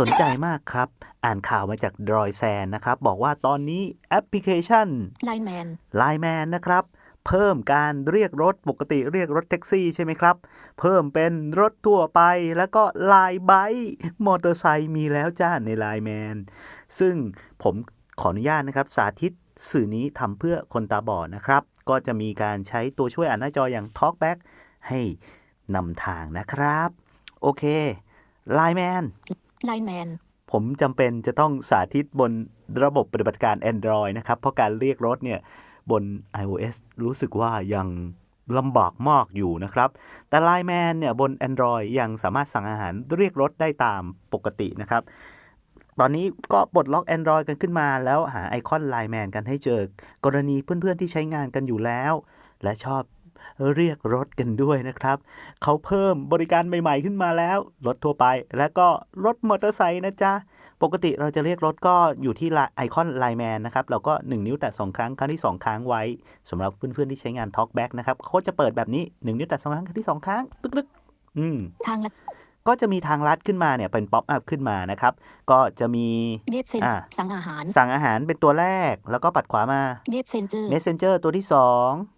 สนใจมากครับ อ่านข่าวมาจากดรอยแซนนะครับ บอกว่าตอนนี้แอปพลิเคชันไลแมน Line Man นะครับ เพิ่มการเรียกรถปกติเรียกรถแท็กซี่ใช่ไหมครับ เพิ่มเป็นรถทั่วไปแล้วก็ไลน์ไบค์มอเตอร์ไซค์มีแล้วจ้าใน Line Man ซึ่งผมขออนุญาตนะครับ สาธิตสื่อนี้ทำเพื่อคนตาบอดนะครับ ก็จะมีการใช้ตัวช่วยอ่านหน้าจออย่าง Talkback ให้นำทางนะครับ โอเค Line Man ไลน์แมนผมจำเป็นจะต้องสาธิตบนระบบปฏิบัติการ Android นะครับ เพราะการเรียกรถเนี่ยบน iOS รู้สึกว่ายังลำบากมากอยู่นะครับ แต่ Line Man เนี่ยบน Android ยังสามารถสั่งอาหารเรียกรถได้ตามปกตินะครับ ตอนนี้ก็ปลดล็อก Android กันขึ้นมา แล้วหาไอคอน Line Man กันให้เจอกรณีเพื่อนๆที่ใช้งานกันอยู่แล้ว และชอบ เรียกรถกันด้วยนะครับ เขาเพิ่มบริการใหม่ ๆ ขึ้นมาแล้ว รถทั่วไป และก็รถมอเตอร์ไซค์นะจ๊ะ ปกติเราจะเรียกรถก็อยู่ที่ไอคอนไลแมนนะครับ เราก็ 1 นิ้วแตะ2ครั้ง ครั้งที่ 2 ครั้งไว้สำหรับเพื่อนๆที่ใช้งาน Talkback นะครับเขาจะเปิดแบบนี้ 1 นิ้วแตะ2ครั้ง ครั้งที่ 2 ครั้งตึกๆอืมทางลัด ก็จะมีทางลัดขึ้นมาเนี่ยเป็นป๊อปอัพขึ้นมานะครับ ก็จะมีเมดเซนอ่าสั่งอาหาร สั่งอาหารเป็นตัวแรก แล้วก็ปัดขวามาเมดเซนเจอร์ Messenger ตัวที่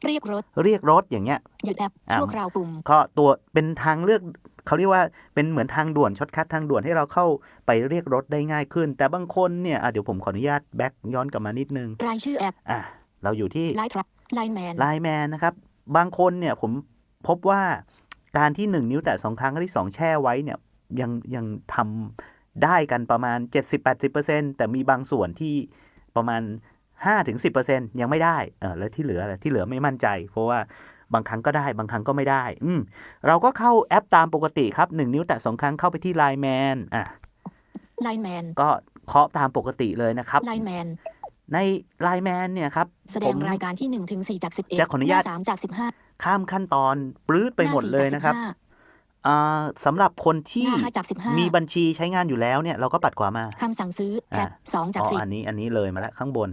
เรียกรถ2เรียกรถอย่างเงี้ยหยุดแอปอ่าชั่วคราวปุ่มก็ตัวเป็นทางเลือกเขาเรียกว่าเป็นเหมือนทางด่วนช็อตคัททางด่วนให้เราเข้าไปเรียกรถได้ง่ายขึ้น แต่บางคนเนี่ยอะเดี๋ยวผมขออนุญาตแบ็กย้อนกลับมานิดนึงรายชื่อแอปอะเราอยู่ที่ไลทรัคไลแมนไลแมนนะครับบางคนเนี่ยผมพบว่า การที่ 1 นิ้วแตะสองครั้งครั้งที่2แช่ไว้เนี่ยยังยังทำได้กันประมาณ 70-80%แต่มีบางส่วนที่ประมาณ 5-10%ยังไม่ได้เออแล้วที่เหลืออะไรที่เหลือไม่มั่นใจ เพราะว่าบางครั้งก็ได้บางครั้งก็ไม่ได้ อืมเราก็เข้าแอปตามปกติครับ 1 นิ้วแตะสองครั้งเข้าไปที่ Line Man อะไลแมนก็เคาะตามปกติเลยนะครับไลแมนใน Line Man เนี่ยครับแสดผงมรายการที่1ถึง4จาก11จะขออนุญาตหสามจาก15 ข้ามขั้นตอนปลื้ดไปหมดเลยนะครับหาสี่จากอ่าสำหรับคน15ที่หน้าห้าจาก15มีบัญชีใช้งานอยู่แล้วเนี่ยเราก็ปัดขวามาคำสั่งซื้อแอปอ่าสองจากอ๋อสิบอันนี้อันนี้เลยมาแล้วข้างบน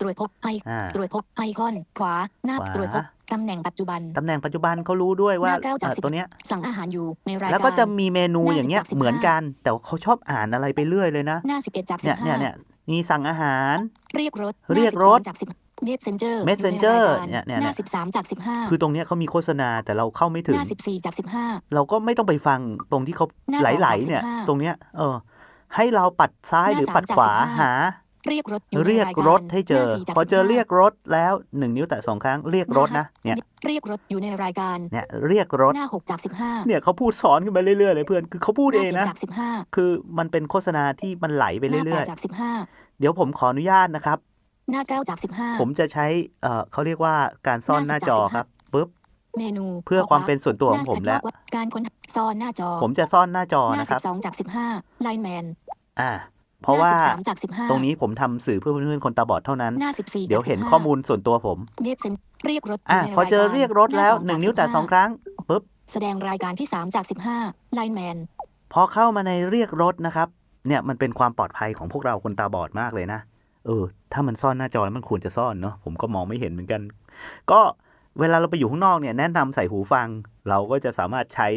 ตรวจพบไออ่าตรวจพบไอคอน ขวาหน้าขวาตรวจพบตำแหน่งปัจจุบันตำแหน่งปัจจุบันเขารู้ด้วยว่าหน้าเก้าจากเอ่อสิบตัวเนี้ยสั่งอาหารอยู่ในรายการแล้วก็จะมีเมนูหน้าอย่างเงี้ยสิบจากสิบเหมือนห้ากัน แต่ว่าเขาชอบอ่านอะไรไปเรื่อยเลยนะหน้า11จากเนี่ยเนี่ยเนี่ย15มีสั่งอาหาร เรียกรถเรียกรถหน้า12จาก10 Messenger Messenger อยู่ในรายการเนี่ยเนี่ยหเนี่น้าย13จาก15คือตรงเนี้ยเขามีโฆษณาแต่เราเข้าไม่ถึหงน้า14จาก15เราก็ไม่ต้องไปฟังตรงที่เขาหน้าไหลสองจากๆเนี่ยสิบห้าตรงเนี้ยเออ ให้เราปัดซ้ายหน้าหรือสามปัดจากขวาสิบห้าหา เรียกรถอยู่ในเรียกรายการรถให้เจอน้าสี่จากพอเจอ15เรียกรถแล้วหนึ่งนิ้วแตะสองครั้งเรียกรถนะเนี่ยเรียกรถอยู่ในรายการเนี่ยเรียกรถหน้า6จาก15เนี่ยเขาพูดสอนขึ้นไปเรื่อยๆเลยเพื่อนคือเขาพูดหเอน้าง7นะจาก15คือมันเป็นโฆษณาที่มันไหลไปหน้าเรื่อย8จากๆเดี๋ยวผมขออนุญาตนะครับ15 หน้า9จาก15ผมจะใช้เอ่อเขาเรียกว่าการซ่อนหน้าจอครับปุ๊บเมนูเพื่อความเป็นส่วนตัวของผมแล้วหน้าการค้นซ่อนหน้าจอ ผมจะซ่อนหน้าจอหน้านะครับ12จาก15ไลแมนอ่า เพราะว่าหน้13จาก15ตรงนี้ผมทำสื่อเพื่อเพื่อนๆคนตาบอดเท่านั้นหน้า14เดี๋ยวเห็นข้อมูลส่วนตัวผมเมดเซนเรียกรถอะยู่ในพอเจอายาเรียกรถแล้วาหนึ่งจากนิ้วแต่15สองครั้งปุ๊บแสดงรายการที่3จาก15ไลแมนพอเข้ามาในเรียกรถนะครับ เนี่ยมันเป็นความปลอดภัยของพวกเราคนตาบอดมากเลยนะ เออ ถ้ามันซ่อนหน้าจอแล้วมันควรจะซ่อนเนาะผมก็มองไม่เห็นเหมือนกัน ก็เวลาเราไปอยู่ข้างนอกเนี่ยแนะนำใส่หูฟัง เราก็จะสามารถใช้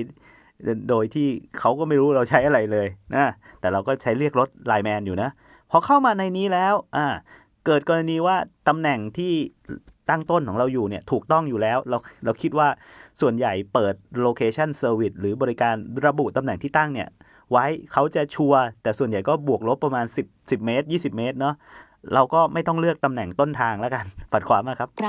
โดยที่เขาก็ไม่รู้เราใช้อะไรเลยนะแต่เราก็ใช้เรียกรถไลแมนอยู่นะพอเข้ามาในนี้แล้วอ่าเกิดกรณีว่าตำแหน่งที่ตั้งต้นของเราอยู่เนี่ยถูกต้องอยู่แล้วเราเราคิดว่าส่วนใหญ่เปิด location service หรือบริการระบุตำแหน่งที่ตั้งเนี่ยไว้เขาจะชัวร์แต่ส่วนใหญ่ก็บวกลบประมาณ 10 10 เมตร 20 เมตรเนาะ เราก็ไม่ต้องเลือกตำแหน่งต้นทางแล้วกัน ปัดขวามาครับไร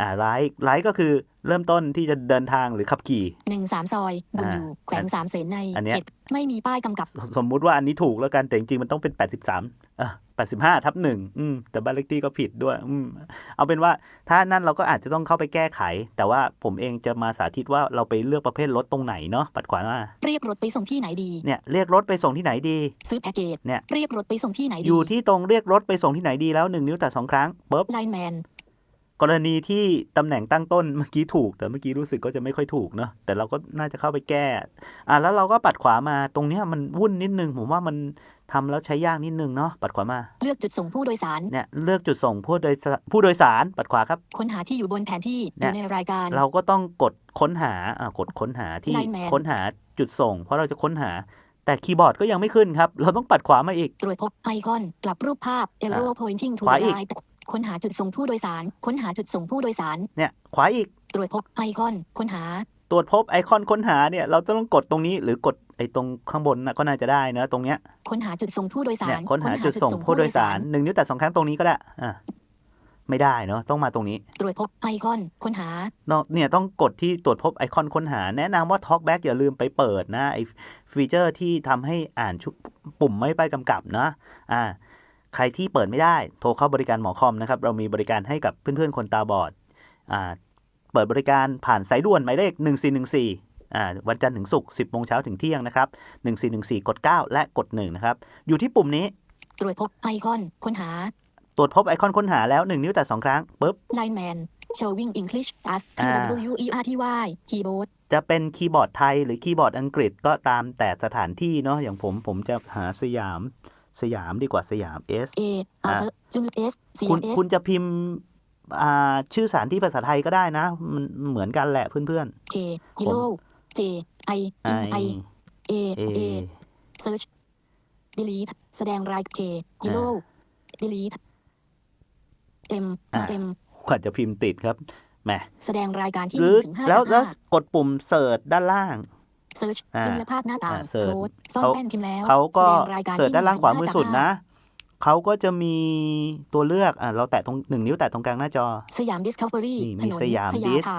อ่าไลท์ไลท์ก็คือเริ่มต้นที่จะเดินทางหรือขับขี่หนึ่งสามซอยบุญอ่าอยู่แขวงสามเสนในอันเนี้ยเขตไม่มีป้ายกำกับ สมมุติว่าอันนี้ถูกแล้วกัน แต่จริงๆ มันต้องเป็น83อะ85ทับหนึ่งอืมแต่บ้านเลขที่ก็ผิดด้วย อืมเอาเป็นว่าถ้านั่นเราก็อาจจะต้องเข้าไปแก้ไข แต่ว่าผมเองจะมาสาธิตว่าเราไปเลือกประเภทรถตรงไหนเนาะปัดขวามาเรียกรถไปส่งที่ไหนดีเนี่ยเรียกรถไปส่งที่ไหนดี ซื้อแพ็กเกจเนี่ยเรียกรถไปส่งที่ไหนดีอยู่ที่ตรงเรียกรถไปส่งที่ไหนดีแล้วหนึ่งนิ้วแต่สองครั้งปุ๊บไลแมน กรณีที่ตำแหน่งตั้งต้นเมื่อกี้ถูก แต่เมื่อกี้รู้สึกก็จะไม่ค่อยถูกเนาะแต่เราก็น่าจะเข้าไปแก้อะแล้วเราก็ปัดขวามาตรงเนี้ยมันวุ่นนิดนึงผมว่ามันทำแล้วใช้ยากนิดนึงเนาะปัดขวามาเลือกจุดส่งผู้โดยสาร เนี่ยเลือกจุดส่งผู้โดยสารผู้โดยสารปัดขวาครับ ค้นหาที่อยู่บนแผนที่อเนี่ย ยู่ในรายการ เราก็ต้องกดค้นหาอ่ากดค้นหาที่ Line Man ค้นหาจุดส่ง เพราะเราจะค้นหา แต่คีย์บอร์ดก็ยังไม่ขึ้นครับ เราต้องปัดขวามาอีก ตรวจพบไอคอน กลับรูปภาพ arrow pointing to ขวา the อีก right ค้นหาจุดส่งผู้โดยสาร ค้นหาจุดส่งผู้โดยสาร เนี่ย ขวาอีก ตรวจพบไอคอน ค้นหา ตรวจพบไอคอนค้นหาเนี่ย เราต้องกดตรงนี้หรือกดไอตรงข้างบนนะก็น่าจะได้เนอะตรงเนี้ย ค้นหาจุดส่งผู้โดยสาเนี่ยรค้นหาจุดส่งผู้โดยสารหนึ่งนิ้วแต่สองครั้งตรงนี้ก็ได้ อะ ไม่ได้เนาะต้องมาตรงนี้ ตรวจพบไอคอน ค้นหาเนอะเนี่ยต้องกดที่ตรวจพบไอคอนค้นหา แนะนำว่า Talkback อย่าลืมไปเปิดนะไอฟีเจอร์ที่ทำให้อ่านชุปุ่มไม่ไปกำกับนะ อ่า ใครที่เปิดไม่ได้โทรเข้าบริการหมอคอมนะครับ เรามีบริการให้กับเพื่อนๆคนตาบอดอ่าเปิดบริการผ่านสายด่วนหมายเลข 1414อ่าวันจันทร์ถึงศุกร์10โมงเช้าถึงเที่ยงนะครับ 1414 กด 9 และกด 1 นะครับ อยู่ที่ปุ่มนี้ ตรวจพบไอคอนค้นหา ตรวจพบไอคอนค้นหาแล้ว 1 นิ้วแต่ 2 ครั้งปุ๊บ Line Man showing English as T อ่า W E R T Y keyboard จะเป็นคีย์บอร์ดไทยหรือคีย์บอร์ดอังกฤษก็ตามแต่สถานที่เนาะอย่างผมผมจะหาสยาม สยามดีกว่าสยาม S A อ่า Arthur จุล S C คุณ S คุณจะพิมพ์อ่าชื่อสถานที่ภาษาไทยก็ได้นะ มันเหมือนกันแหละเพื่อน K Kilo J I ๆ M I A A A search delete แสดงราย K Kilo delete M อ่า M กว่าจะพิมพ์ติดครับแหมแสดงรายการที่หหรืนึ่องถึงห้าแล้วจากแล้วห้ากดปุ่มเสิร์ชด้านล่าง search อ่าจุลภาคหน้าต่างอ่า search code ซ่อนเขาแป้นพิมพ์แล้วเขาก็แสดงรายการเสิร์ชที่ด้านล่างขวามือสุด1-5นะเขาก็จะมีตัวเลือกอะเราแตะตรงหนึ่งนิ้วแตะตรงกลางหน้าจอ สยาม Discovery นี่ถมีนนสยามพญา Dis ไท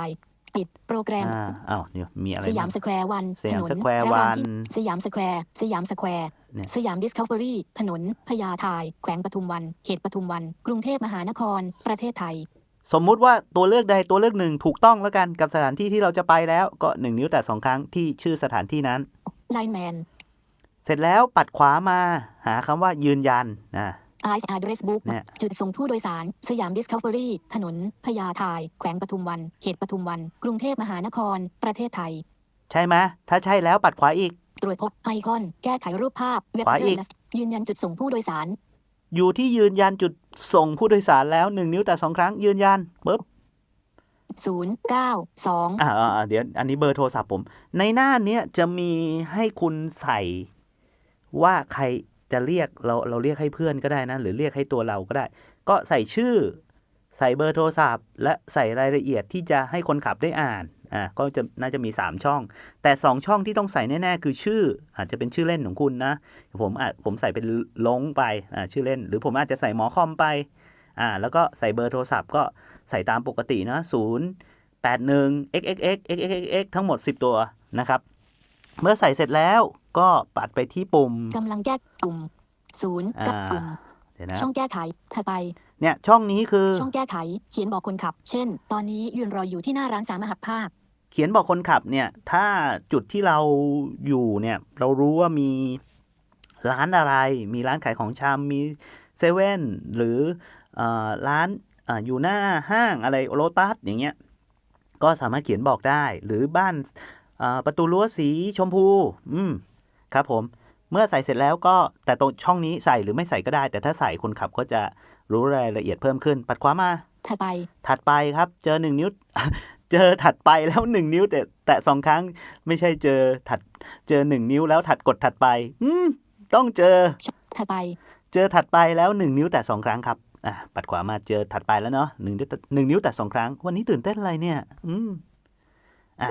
ปิดโปรแกรมอ่าอ้าวเนี่ยมีอะไรสยามบ้างสแควร์วันสยามถนนสแควร์พะรามวันที่สยามสแควร์สยามสแควร์เนี่ยสยามดิสคัฟเวอรี่ถนนพญาไทแขวงปทุมวัน เขตปทุมวัน กรุงเทพมหานคร ประเทศไทย สมมุติว่าตัวเลือกใดตัวเลือกหนึ่งถูกต้องแล้วกันกับสถานที่ที่เราจะไปแล้วก็หนึ่งนิ้วแต่สองครั้งที่ชื่อสถานที่นั้นไลน์แมนเสร็จแล้วปัดขวามาหาคำว่ายืนยันนะไอซ์อาร์เดรสบุ๊กเนี่ยจุดส่งผู้โดยสาร สยามดิสคัฟเวอรี่ ถนนพญาไทแขวงปทุมวัน เขตปทุมวัน กรุงเทพมหานคร ประเทศไทย ใช่ไหมถ้าใช่แล้วปัดขวาอีก ตรวจพบไอคอน แก้ไขรูปภาพ เว็บขวาอีกเทอร์ยืนยันจุดส่งผู้โดยสาร อยู่ที่ยืนยันจุดส่งผู้โดยสารแล้วหนึ่งนิ้วแต่สองครั้งยืนยันปุ๊บ0 9 2อ่าอ่าอ่าเดี๋ยวอันนี้เบอร์โทรศัพท์ผม ในหน้าเนี้ยจะมีให้คุณใส่ว่าใครจะเรียกเราเราเรียกให้เพื่อนก็ได้นะ หรือเรียกให้ตัวเราก็ได้ ก็ใส่ชื่อ ใส่เบอร์โทรศัพท์ และใส่รายละเอียดที่จะให้คนขับได้อ่าน อ่าก็จะน่าจะมี 3 ช่อง แต่ 2 ช่องที่ต้องใส่แน่ ๆ คือชื่อ อาจจะเป็นชื่อเล่นของคุณนะ ผมอาจผมใส่เป็นลงไปอ่าชื่อเล่น หรือผมอาจจะใส่หมอคอมไปอ่าแล้วก็ใส่เบอร์โทรศัพท์ก็ใส่ตามปกตินะศูนย์81 xxx xxx ทั้งหมด 10 ตัวนะครับ เมื่อใส่เสร็จแล้วก็ปัดไปที่ปุ่มกำลังแก้ปุ่ม0กับอ่าปุ่มเดี๋ยวนะช่องแก้ไขถัดไปเนี่ยช่องนี้คือช่องแก้ไขเขียนบอกคนขับ เช่น ตอนนี้ยืนรออยู่ที่หน้าร้านสามหับภาค เขียนบอกคนขับเนี่ย ถ้าจุดที่เราอยู่เนี่ย เรารู้ว่ามีร้านอะไร มีร้านขายของชำมีเซเว่นหรือเออร้านอาอยู่หน้าห้างอะไรโลตัสอย่างเงี้ย ก็สามารถเขียนบอกได้ หรือบ้านอ่าประตูรั้วสีชมพู อืม ครับผม เมื่อใส่เสร็จแล้วก็แต่ตรงช่องนี้ใส่หรือไม่ใส่ก็ได้ แต่ถ้าใส่คนขับก็จะรู้รายละเอียดเพิ่มขึ้น ปัดขวามา ถัดไป ถัดไปครับ เจอหนึ่งนิ้ว เจอถัดไปแล้วหนึ่งนิ้ว แต่แตะสองครั้งไม่ใช่เจอถัด เจอหนึ่งนิ้วแล้วถัดกดถัดไป อืมต้องเจอถัดไป เจอถัดไปแล้วหนึ่งนิ้วแต่สองครั้งครับอะปัดขวามาเจอถัดไปแล้วเนาะหนึ่งนิ้วแต่หนึ่งนิ้วแต่สองครั้ง วันนี้ตื่นเต้นอะไรเนี่ย อืม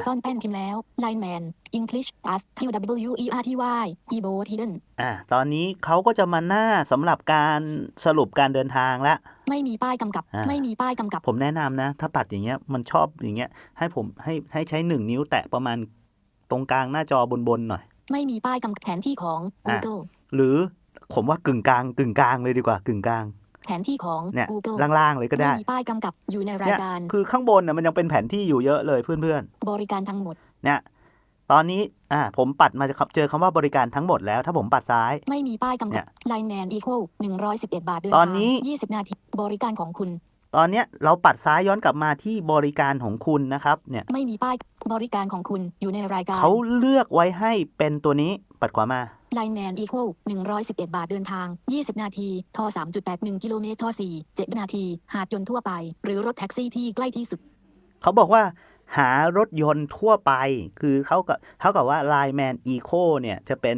ซ่อนแป้นพิมพ์แล้ว Line Man English as T W E R T Y keyboard hidden อะตอนนี้เขาก็จะมาหน้าสำหรับการสรุปการเดินทางละ ไม่มีป้ายกำกับอ่าไม่มีป้ายกำกับ ผมแนะนำนะ ถ้าปัดอย่างเงี้ยมันชอบอย่างเงี้ย ให้ผมให้ให้ใช้หนึ่งนิ้วแตะประมาณตรงกลางหน้าจอบนๆหน่อย ไม่มีป้ายกำกับแผนที่ของอะ Google หรือผมว่ากึ่งกลางกึ่งกลางเลยดีกว่ากึ่งกลาง แผนที่ของ เนี่ย Google ล่างๆเลยก็ได้ไม่มีป้ายกำกับอยู่ในรายเนี่ยการ คือข้างบนน่ะมันยังเป็นแผนที่อยู่เยอะเลยเพื่อนบริการทั้งหมด ๆ เนี่ย ตอนนี้อ่าผมปัดมาจะเจอคำว่าบริการทั้งหมดแล้วถ้าผมปัดซ้าย ไม่มีป้ายกำเนี่กับ ย Line Man equal 111 บาทเดินตอนนี้ทาง20 นาที บริการของคุณ ตอนเนี้ยเราปัดซ้ายย้อนกลับมาที่บริการของคุณนะครับเนี่ยไม่มีป้ายบริการของคุณอยู่ในรายการเขาเลือกไว้ให้เป็นตัวนี้ปัดขวามา Line Man equal 111บาทเดินทาง20นาทีท3.81กิโลเมตรท4 7นาที หาดยนต์ทั่วไป หรือรถแท็กซี่ที่ใกล้ที่สุด เขาบอกว่าหารถยนต์ทั่วไป คือเขากับเขากับว่า Line Man Eco เนี่ยจะเป็น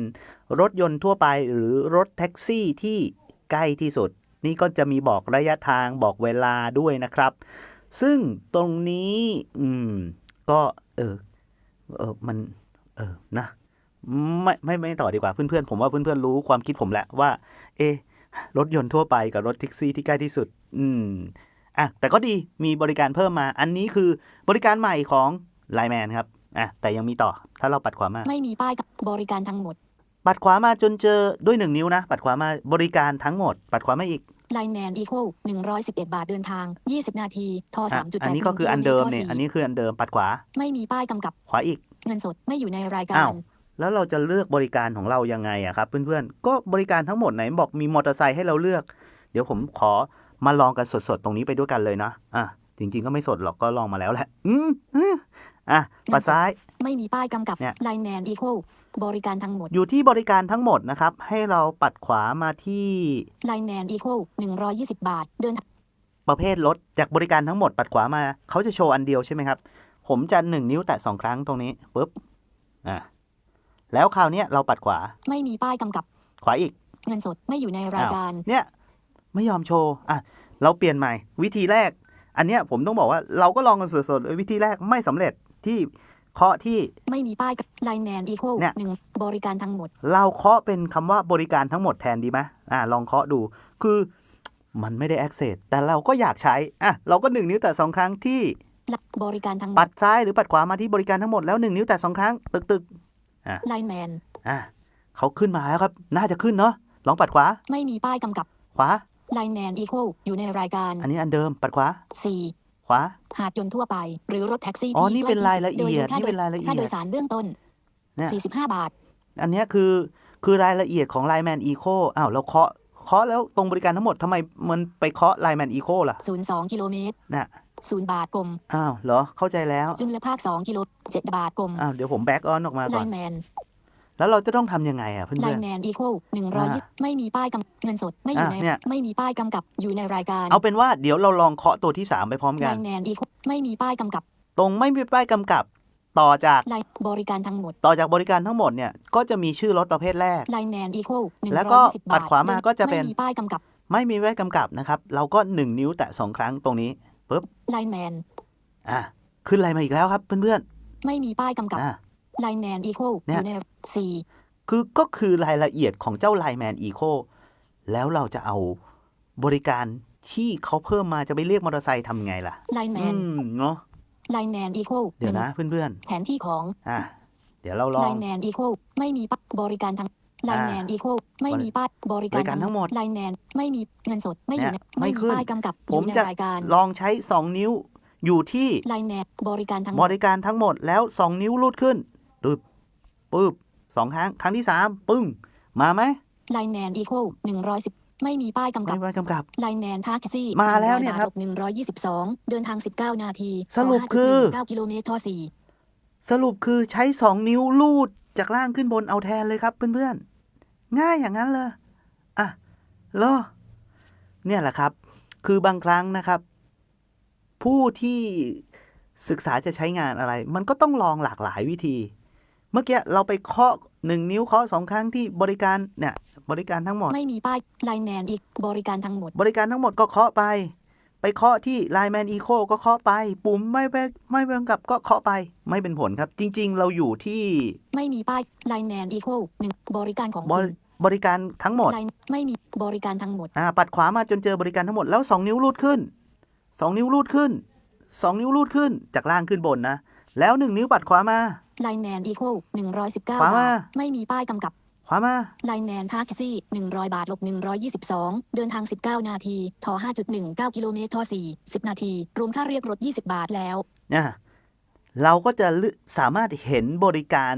รถยนต์ทั่วไปหรือรถแท็กซี่ที่ใกล้ที่สุด นี่ก็จะมีบอกระยะทางบอกเวลาด้วยนะครับ ซึ่งตรงนี้อืมก็เออเออมันเออนะไม่ไม่ไม่ต่อดีกว่าเพื่อนๆผมว่าเพื่อนๆรู้ความคิดผมแหละว่า เอรถยนต์ทั่วไปกับรถแท็กซี่ที่ใกล้ที่สุด อืมอะแต่ก็ดีมีบริการเพิ่มมา อันนี้คือบริการใหม่ของไลแมนครับอะแต่ยังมีต่อถ้าเราปัดขวามมาก ไม่มีป้ายกับบริการทั้งหมด ปัดขวามาจนเจอด้วยหนึ่งนิ้วนะ ปัดขวามาบริการทั้งหมด ปัดขวามาอีกไลน์แมนอีโค111บาทเดินทาง20นาทีทออะ3.8อันนี้ก็คืออันเดิมเนี่ยกิโลอันตรนี้คืออันเดิมปัดขวา ไม่มีป้ายกำกับขวาอีก เงินสดไม่อยู่ในรายกาอ้าวรแล้วเราจะเลือกบริการของเรายังไงอะครับ เพื่อนๆ ก็บริการทั้งหมดไหนบอกมีมอเตอร์ไซค์ให้เราเลือก เดี๋ยวผมขอมาลองกันสดๆ ตรงนี้ไปด้วยกันเลยนะ อะ จริง ๆ ก็ไม่สดหรอกก็ลองมาแล้วแหละ อืม อืมอะปัดซ้าย ไม่มีป้ายกำกับเนี่ย ไลน์แมนอีโคบริการทั้งหมดอยู่ที่บริการทั้งหมดนะครับ ให้เราปัดขวามาที่ไลน์แมนอีโค120บาท เดินทางประเภทรถจากบริการทั้งหมดปัดขวามาเขาจะโชว์อันเดียวใช่ไหมครับ ผมจะหนึ่งนิ้วแตะสองครั้งตรงนี้ปุ๊บอะแล้วคราวเนี้ยเราปัดขวาไม่มีป้ายกำกับ ขวาอีก เงินสดไม่อยู่ในรายการ เนี่ยไม่ยอมโชว์อะเราเปลี่ยนใหม่ วิธีแรก อันเนี้ยผมต้องบอกว่าเราก็ลองกันสดๆเลยวิธีแรกไม่สำเร็จ ที่เคาะที่ไม่มีป้ายไลน์แมนอีโคเนี่ยหนึ่งบริการทั้งหมด เราเคาะเป็นคำว่าบริการทั้งหมดแทนดีไหมอะลองเคาะดู คือมันไม่ได้ access แต่เราก็อยากใช้ อะ เราก็หนึ่งนิ้วแต่สองครั้งที่บริการทั้งหมปัดดซ้ายหรือปัดขวามาที่บริการทั้งหมดแล้วหนึ่งนิ้วแต่สองครั้ง ตึกตึกไลน์แมนๆอะเขาขึ้นมาแล้วครับ น่าจะขึ้นเนาะลองปัดขวา ไม่มีป้ายกำกับ ขวาไลน์แมนอีโคอยู่ในรายการ อันนี้อันเดิมปัดขวา4 ขวา หาดยนต์ทั่วไป หรือรถแท็กซี่อ๋อที่นี่เป็นใกรายละเอียดโมีค่นี่เป็นรายละเอียดค่าโดยสารเบื้องต้นเนี่ย45บาท อันเนี้ยคือคือรายละเอียดของ Line Man Eco อ้าวเราเคาะเคาะแล้วตรงบริการทั้งหมดทำไมมันไปเคาะ Line Man Eco ล่ะ02กิโลเมตรน่ะ0บาทกลม อ้าวเหรอเข้าใจแล้วจุลภาค2กิโล7บาทกลม อ้าวเดี๋ยวผมแบ็กออนออกมาไลก่อนน์แมน แล้วเราจะต้องทำยังไงอะเพื่ไลอนน์แมนอีโคอ่า120ไม่มีป้ายกำเงินสดไม่อยู่อะในเนี่ย ไม่มีป้ายกำกับอยู่ในรายการๆเอาเป็นว่าเดี๋ยวเราลองเคาะตัวที่3ไปพร้อมไลกันน์แมนอีโคไม่มีป้ายกำกับตรงไม่มีป้ายกำกับ ต่อจากไลน์บริการทั้งหมดต่อจากบริการทั้งหมดเนี่ยก็จะมีชื่อรถประเภทแรก ไลน์แมนอีโคแล้วก็120ปัดบาทขวามาก็จะเป็น ไม่มีป้ายกำกับไม่มีป้ายกำกับนะครับ เราก็ 1 นิ้วแตะสองครั้งตรงนี้ปุ๊บไลน์แมนอะขึ้นอะไรมาอีกแล้วครับเพื่อนไม่มีป้ายกำกับๆอะ ไลน์แมนอีโคเนี่อยยู่ในสี่คือก็คือรายละเอียดของเจ้า Line Man Eco แล้วเราจะเอาบริการที่เขาเพิ่มมาจะไปเรียกมอเตอร์ไซค์ทำไงล่ะไลน์แมอืนมเนาะไลน์แมนอีโคเดี๋ยวนะเพื่อนแผนที่ของๆอะ เดี๋ยวเราลอไลงน์แมนอีโคไม่มีป้ายบริการทั้งไลน์แมนอีโคไม่มีป้ายบริบริการทั้งหมดไลน์แมนไม่มีเงินสดไม่อยู่ในเนี่ยไม่ไม่ขึ้มีนป้ายกำกับอผมยู่ในจะรายการลองใช้ 2 นิ้วอยู่ที่ไลน์แมนบริการทั้งหบมดริการทั้งหมดแล้ว 2 นิ้วลูดขึ้นปึ๊บ ปึ๊บสองครั้ง ครั้งที่3ปึ้ง มาไหมไลน์แมนอีโคหนึ่งร้อยสิบไม่มีป้ายกำกับ ไม่ไว้กำกับไลน์แมนทาแคซี่มาแล้วเนี่ยครับหนึ่งร้อยยี่สิบสองเดินทางสิบเก้านาทีสรุปคือเก้ากิโลเมตรทอสี่สรุปคือใช้2นิ้วลูดจากล่างขึ้นบนเอาแทนเลยครับเพื่อนๆ ง่ายอย่างนั้นเลยอะเหรอเนี่ยแหละครับ คือบางครั้งนะครับ ผู้ที่ศึกษาจะใช้งานอะไร มันก็ต้องลองหลากหลายวิธีเมื่อกี้เราไปเคาะหนึ่งนิ้วเคาะสองครั้งที่บริการเนี่ยบริการทั้งหมด ไม่มีป้ายไลน์แมนอีกบริการทั้งหมด บริการทั้งหมดก็เคาะไป ไปเคาะที่ Line Man Eco ก็เคาะไป ปุ่มไม่ไปไม่ไปกำกับก็เคาะไป ไม่เป็นผลครับ จริง ๆ เราอยู่ที่ ไม่มีป้ายไลน์แมนอีโคหนึ่งบริการของบคุริณบริการทั้งหมดไลน์ไม่มีบริการทั้งหมดอ่าปัดขวามาจนเจอบริการทั้งหมดแล้ว 2 นิ้วลูดขึ้น 2 นิ้วลูดขึ้น 2 นิ้วลูดขึ้น จากล่างขึ้นบนนะ แล้ว1นิ้วปัดขวามา ไลน์แมนอีโคหนึ่งร้อยสิบเก้าขวาบามาทไม่มีป้ายกำกับ ขวามา ไลน์แมนทาแคซี่หนึ่งร้อยบาทลบหนึ่งร้อยยี่สิบสองเดินทางสิบเก้านาทีทอห้าจุดหนึ่งเก้ากิโลเมตรทอสี่สิบนาที รวมค่าเรียกรถยี่สิบาทแล้วอ่าเราก็จะลึสามารถเห็นบริการ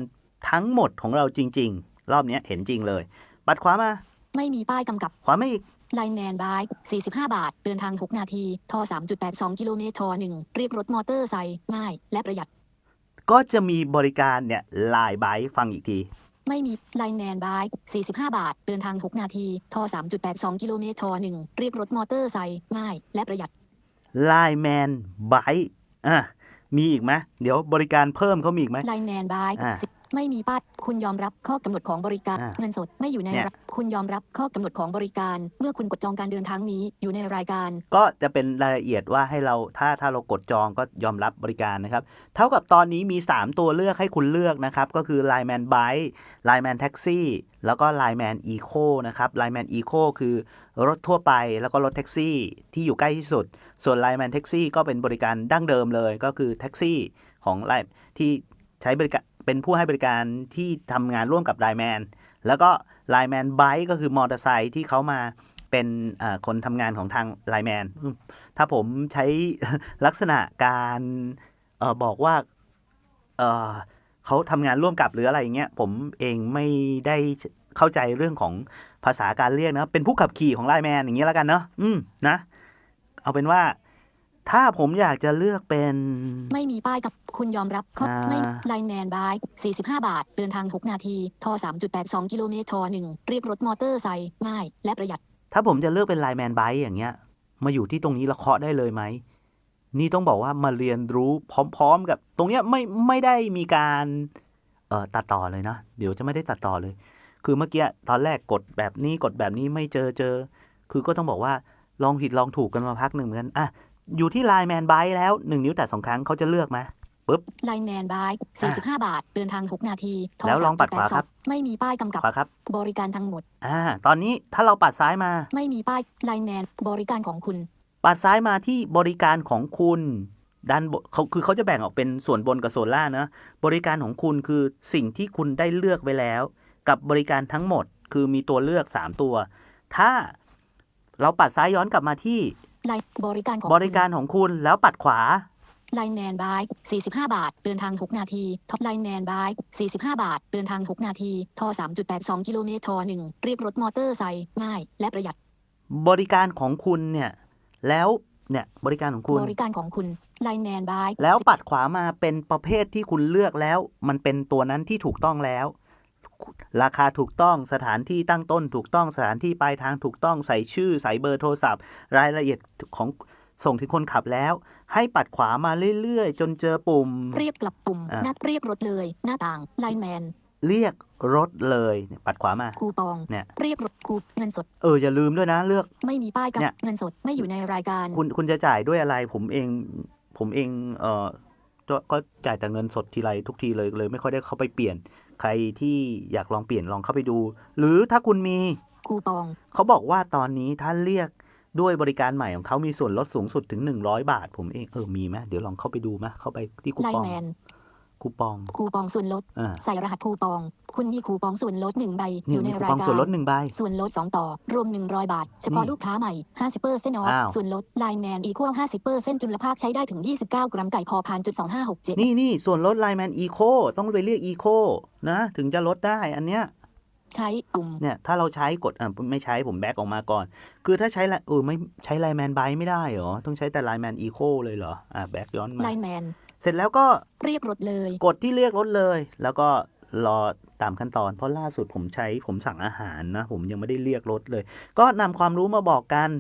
ทั้งหมดของเราจริง ๆ รอบเนี้ยเห็นจริงเลย ปัดขวามา ไม่มีป้ายกำกับ ขวามาอีก ไลน์แมนบาย45 บาท เดินทาง 6 นาที ทอ 3.82 กิโลเมตรทอ1เรียกรถมอเตอร์ไซค์ง่าย และประหยัด ก็จะมีบริการเนี่ยลายไบค์ฟังอีกที ไม่มีไลน์แมนบาย45 บาท เดินทาง 6 นาทีทอ3.82 กิโลเมตรทอ1เรียกรถมอเตอร์ไซค์ง่าย และประหยัดไลแมนไบค์อะมีอีกไหมเดี๋ยวบริการเพิ่มเขามีอีกไหมไลน์แมนบายอ่า ไม่มีป้ายคุณยอมรับข้อกำหนดของบริการ อ่าเงินสดไม่อยู่ในเนี่ยระคุณยอมรับข้อกำหนดของบริการ เมื่อคุณกดจองการเดินทางนี้อยู่ในรายการ ก็จะเป็นรายละเอียดว่าให้เราถ้าถ้าเรากดจองก็ยอมรับบริการนะครับ เท่ากับตอนนี้มี 3 ตัวเลือกให้คุณเลือกนะครับ ก็คือ Line Man Bike Line Man Taxi แล้วก็ Line Man Eco นะครับ Line Man Eco คือรถทั่วไปแล้วก็รถแท็กซี่ที่อยู่ใกล้ที่สุด ส่วน Line Man Taxi ก็เป็นบริการดั้งเดิมเลย ก็คือแท็กซี่ของ Line ที่ใช้บริการ เป็นผู้ให้บริการที่ทำงานร่วมกับ Line Man แล้วก็ Line Man Bike ก็คือมอเตอร์ไซค์ที่เขามาเป็นคนทำงานของทาง Line Man อืมถ้าผมใช้ลักษณะการออบอกว่าเเขาทำงานร่วมกับหรืออะไรอย่างเงี้ยผมเองไม่ได้เข้าใจเรื่องของภาษาการเรียกนะ เป็นผู้ขับขี่ของไลแมนอย่างเงี้ยแล้วกันเนาะอืมนะ เอาเป็นว่า ถ้าผมอยากจะเลือกเป็น ไม่มีป้ายกับคุณยอมรับข้ออ่า ไม่ไลน์แมนบาย 45 บาท เดินทาง 6 นาทีทอ3.82 กิโลเมตรทอ1เรียกรถมอเตอร์ไซค์ง่าย และประหยัด ถ้าผมจะเลือกเป็นไลน์แมนไบอย่างเงี้ย มาอยู่ที่ตรงนี้แล้วเคาะได้เลยไหม นี่ต้องบอกว่ามาเรียนรู้พร้อม ๆ กับ ตรงเนี้ยไม่ไม่ได้มีการเอ่อตัดต่อเลยนะ เดี๋ยวจะไม่ได้ตัดต่อเลย คือเมื่อกี้ตอนแรกกดแบบนี้กดแบบนี้ไม่เจอเจอ คือก็ต้องบอกว่าลองผิดลองถูกกันมาพักหนึ่งเหมือนกันอะ อยู่ที่ไลน์แมนไบแล้วหนึ่งนิ้วแต่สองครั้งเขาจะเลือกไหมปุ๊บ ไลน์แมนบาย45 บาท เดินทาง 6 นาทีทแล้วลองปัดขวาครับ3.82ไม่มีป้ายกำกับขวาครับ บริการทั้งหมด อ่า ตอนนี้ถ้าเราปัดซ้ายมา ไม่มีป้ายไลน์แมนบริการของคุณ ปัดซ้ายมาที่บริการของคุณด้านบนเขาคือเขาจะแบ่งออกเป็นส่วนบนกับส่วนล่างนะบริการของคุณคือสิ่งที่คุณได้เลือกไว้แล้ว กับบริการทั้งหมด คือมีตัวเลือก 3 ตัว ถ้าเราปัดซ้ายย้อนกลับมาที่ ไลน์บริการของบริการของคุณแล้วปัดขวาไลน์แมนบาย45 บาท เดินทาง 6 นาทีท็อปไลน์แมนบาย45 บาท เดินทาง 6 นาทีทอ3.82 กิโลเมตรทอ1เรียกรถมอเตอร์ไซค์ง่าย และประหยัด บริการของคุณเนี่ย แล้วเนี่ยบริการของคุณ บริการของคุณไลน์แมนบายแล้วปัดขวามาเป็นประเภทที่คุณเลือกแล้ว มันเป็นตัวนั้นที่ถูกต้องแล้ว ราคาถูกต้องสถานที่ตั้งต้นถูกต้องสถานที่ปลายทางถูกต้องใส่ชื่อ ใส่เบอร์โทรศัพท์ รายละเอียดของส่งถึงคนขับแล้ว ให้ปัดขวามาเรื่อยๆ จนเจอปุ่ม เรียกกลับปุ่มอะหน้าเรียกรถเลย หน้าต่างไลน์แมนเรียกรถเลยเนี่ยปัดขวามาคูปองเนี่ยเรียกรถคูเงินสด เอออย่าลืมด้วยนะเลือก ไม่มีป้ายกับเนี่ยเงินสดไม่อยู่ในรายการ คุณคุณจะจ่ายด้วยอะไร ผมเอง ผมเองเออก็ก็จ่ายแต่เงินสดทีไรทุกทีเลยเลย ไม่ค่อยได้เข้าไปเปลี่ยน ใครที่อยากลองเปลี่ยนลองเข้าไปดู หรือถ้าคุณมีคูปองเขาบอกว่าตอนนี้ถ้าเรียกด้วยบริการใหม่ของเขามีส่วนลดสูงสุดถึง 100 บาท ผมเองเออมีไหมเดี๋ยวลองเข้าไปดูไหมเข้าไปที่คูไลปองน์แมน คูปอง คูปองส่วนลด อ่า ใส่รหัสคูปอง คุณมีคูปองส่วนลดหนึ่งใบอนี่ยู่ในมีคูรายปองการส่วนลดหนึ่งใบ ส่วนลด2ต่อ รวม100บาท เฉพาะนี่ลูกค้าใหม่50เปอร์เซ็นต์ออฟอ้าว ส่วนลดไลน์แมนอีโค50เปอร์เซ็นต์จุลภาคใช้ได้ถึง29กรัมไก่พอพานจุด2567นี่นี่ส่วนลดไลแมนอีโคต้องไปเรียกอีโคนะ ถึงจะลดได้อันเนี้ย ใช้ปุ่ม เนี่ย ถ้าเราใช้กดอ่าไม่ใช้ผมแบ็กออกมาก่อน คือถ้าใช้ไลเออไม่ใช้ไลแมนไบไม่ได้เหรอ ต้องใช้แต่ไลแมนอีโคเลยเหรอ อ่าแบ็กย้อนมา ไลน์แมน เสร็จแล้วก็เรียกรถเลย กดที่เรียกรถเลย แล้วก็รอตามขั้นตอน เพราะล่าสุดผมใช้ผมสั่งอาหารนะ ผมยังไม่ได้เรียกรถเลย ก็นำความรู้มาบอกกัน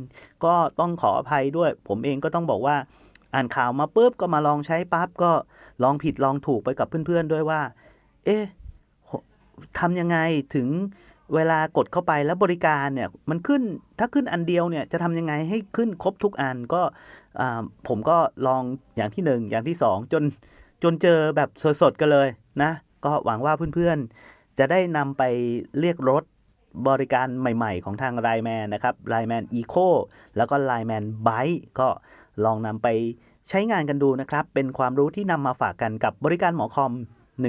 ก็ต้องขออภัยด้วย ผมเองก็ต้องบอกว่า อ่านข่าวมาปุ๊บก็มาลองใช้ปั๊บก็ลองผิดลองถูกไปกับเพื่อนๆด้วยว่า เอ๊ะทำยังไงถึงเวลากดเข้าไปแล้วบริการเนี่ยมันขึ้นถ้าขึ้นอันเดียวเนี่ยจะทำยังไงให้ขึ้นครบทุกอันก็อ่า ผมก็ลองอย่างที่หนึ่งอย่างที่สองจนจนเจอแบบสดๆกันเลยนะ ก็หวังว่าเพื่อนๆ จะได้นำไปเรียกรถบริการใหม่ๆ ของทางไ i แมนนะครับไ i แมนอีโคแล้วก็ไ i แมนไบก็ลองนำไปใช้งานกันดูนะครับ เป็นความรู้ที่นำมาฝากกันกับบริการหมอคอม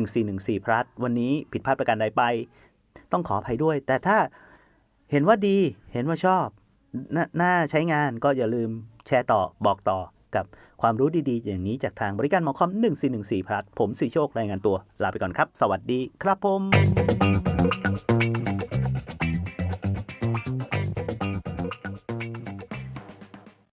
1414 พลัสวันนี้ผิดพลาดประการใดไป ต้องขออภัยด้วย แต่ถ้าเห็นว่าดีเห็นว่าชอบนน่าใช้งานก็อย่าลืม แชร์ต่อบอกต่อกับความรู้ดีๆ อย่างนี้จากทางบริการหมอคอม 1414พลัสผมสีโชครายงานตัว ลาไปก่อนครับ สวัสดีครับผม